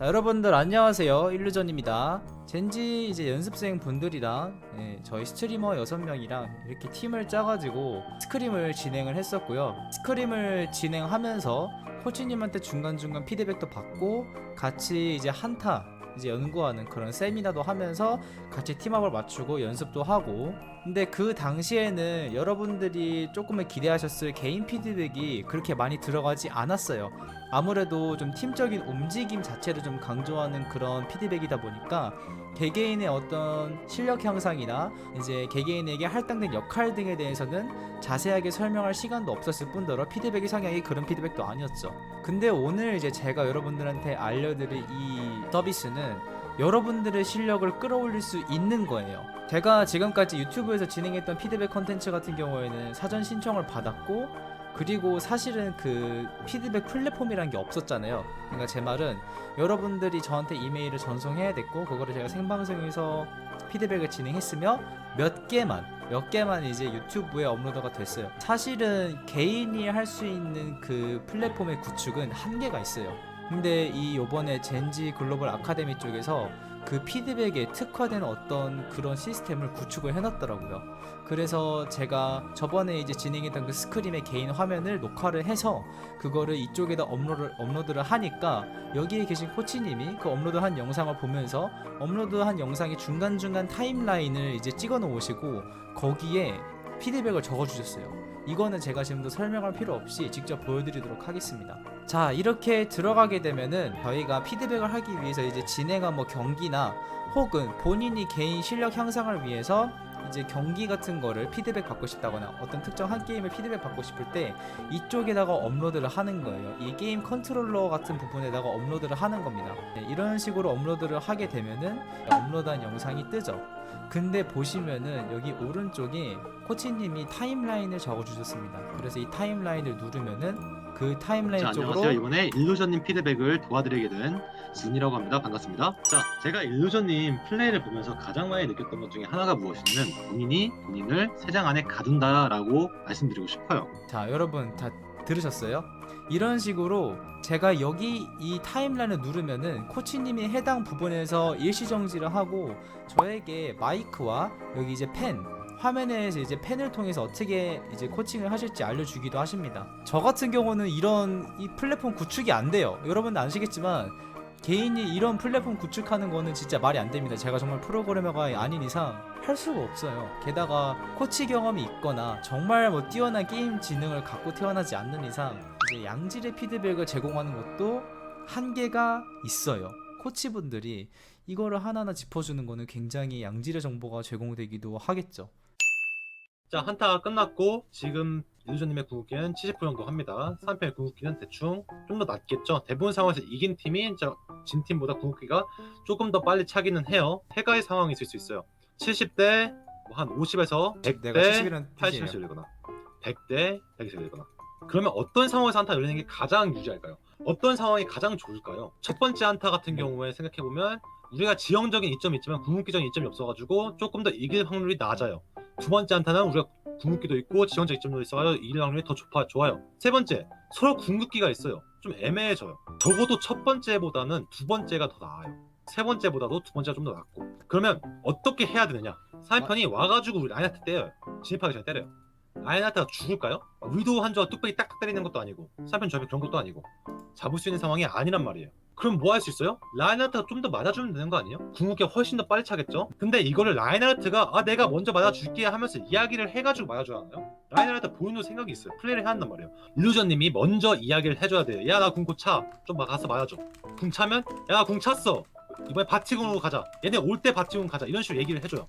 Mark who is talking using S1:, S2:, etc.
S1: 자 여러분들 안녕하세요. 일루전입니다. 젠지 이제 연습생 분들이랑 예, 저희 스트리머 6명이랑 이렇게 팀을 짜가지고 스크림을 진행을 했었고요. 스크림을 진행하면서 코치님한테 중간중간 피드백도 받고 같이 이제 한타 이제 연구하는 그런 세미나도 하면서 같이 팀업을 맞추고 연습도 하고 근데 그 당시에는 여러분들이 조금은 기대하셨을 개인 피드백이 그렇게 많이 들어가지 않았어요 아무래도 좀 팀적인 움직임 자체를 좀 강조하는 그런 피드백이다 보니까 개개인의 어떤 실력 향상이나 이제 개개인에게 할당된 역할 등에 대해서는 자세하게 설명할 시간도 없었을 뿐더러 피드백의 성향이 그런 피드백도 아니었죠. 근데 오늘 이제 제가 여러분들한테 알려드릴 이 서비스는 여러분들의 실력을 끌어올릴 수 있는 거예요. 제가 지금까지 유튜브에서 진행했던 피드백 컨텐츠 같은 경우에는 사전 신청을 받았고 그리고 사실은 그 피드백 플랫폼이란 게 없었잖아요. 그러니까 제 말은 여러분들이 저한테 이메일을 전송해야 됐고 그거를 제가 생방송에서 피드백을 진행했으며 몇 개만 몇 개만 이제 유튜브에 업로드가 됐어요. 사실은 개인이 할 수 있는 그 플랫폼의 구축은 한계가 있어요. 근데 이 요번에 젠지 글로벌 아카데미 쪽에서 그 피드백에 특화된 어떤 그런 시스템을 구축을 해놨더라고요. 그래서 제가 저번에 이제 진행했던 그 스크림의 개인 화면을 녹화를 해서 그거를 이쪽에다 업로드, 업로드를 하니까 여기에 계신 코치님이 그 업로드한 영상을 보면서 업로드한 영상의 중간중간 타임라인을 이제 찍어 놓으시고 거기에 피드백을 적어 주셨어요. 이거는 제가 지금도 설명할 필요 없이 직접 보여드리도록 하겠습니다. 자 이렇게 들어가게 되면은 저희가 피드백을 하기 위해서 이제 진행한 뭐 경기나 혹은 본인이 개인 실력 향상을 위해서 이제 경기 같은 거를 피드백 받고 싶다거나 어떤 특정 한 게임을 피드백 받고 싶을 때 이쪽에다가 업로드를 하는 거예요. 이 게임 컨트롤러 같은 부분에다가 업로드를 하는 겁니다. 네, 이런 식으로 업로드를 하게 되면은 업로드한 영상이 뜨죠. 근데 보시면은 여기 오른쪽에 코치님이 타임라인을 적어주셨습니다. 그래서 이 타임라인을 누르면은 그 타임라인
S2: 자,
S1: 쪽으로
S2: 안녕하세요. 이번에 일루전님 피드백을 도와드리게 된 준이라고 합니다. 반갑습니다. 자, 제가 일루전님 플레이를 보면서 가장 많이 느꼈던 것 중에 하나가 무엇이냐면 본인이 본인을 세장 안에 가둔다라고 말씀드리고 싶어요.
S1: 자 여러분 다 들으셨어요? 이런 식으로 제가 여기 이 타임라인을 누르면은 코치님이 해당 부분에서 일시 정지를 하고 저에게 마이크와 여기 이제 펜 화면에서 이제 펜을 통해서 어떻게 이제 코칭을 하실지 알려주기도 하십니다. 저 같은 경우는 이런 이 플랫폼 구축이 안 돼요. 여러분들 아시겠지만 개인이 이런 플랫폼 구축하는 거는 진짜 말이 안 됩니다. 제가 정말 프로그래머가 아닌 이상 할 수가 없어요. 게다가 코치 경험이 있거나 정말 뭐 뛰어난 게임 지능을 갖고 태어나지 않는 이상 이제 양질의 피드백을 제공하는 것도 한계가 있어요. 코치분들이 이거를 하나하나 짚어주는 거는 굉장히 양질의 정보가 제공되기도 하겠죠.
S2: 자, 한타가 끝났고 지금 일루전님의 궁극기는 70% 정도 합니다. 3편의 궁극기는 대충 좀 더 낮겠죠. 대부분 상황에서 이긴 팀이 저- 진 팀보다 궁극기가 조금 더 빨리 차기는 해요. 해가의 상황이 있을 수 있어요. 70대 뭐 한 50에서 100대
S1: 내가 70이라는
S2: 80에서
S1: 뜻이에요.
S2: 열리거나 100대 100에서 열리거나 그러면 어떤 상황에서 한타 열리는 게 가장 유지할까요? 어떤 상황이 가장 좋을까요? 첫 번째 한타 같은 경우에 생각해보면 우리가 지형적인 이점이 있지만 궁극기적인 이점이 없어가지고 조금 더 이길 확률이 낮아요 두 번째 한타는 우리가 궁극기도 있고 지형적 이점도 있어가지고 이길 확률이 더 좋아, 좋아요. 세 번째 서로 궁극기가 있어요. 좀 애매해져요. 적어도 첫 번째보다는 두 번째가 더 나아요. 세 번째보다도 두 번째가 좀 더 낫고. 그러면 어떻게 해야 되느냐? 상편이 와가지고 우리 라인하트 때려요. 진입하기 전에 때려요. 라인하트가 죽을까요? 위도 한조가 뚝배기 딱딱 때리는 것도 아니고 상편 저변 그런 것도 아니고 잡을 수 있는 상황이 아니란 말이에요 그럼 뭐 할 수 있어요? 라인하트가 좀 더 맞아주면 되는 거 아니에요? 궁극기가 훨씬 더 빨리 차겠죠? 근데 이거를 라인하트가 아 내가 먼저 맞아줄게 하면서 이야기를 해가지고 맞아줘야 하나요? 라인하트 본인도 생각이 있어요. 플레이를 해야 한단 말이에요. 일루전님이 먼저 이야기를 해줘야 돼요. 야 나 궁고 차좀 가서 맞아줘. 궁 차면 야나궁 찼어. 이번에 바티궁으로 가자. 얘네 올 때 바티궁 가자. 이런 식으로 얘기를 해줘요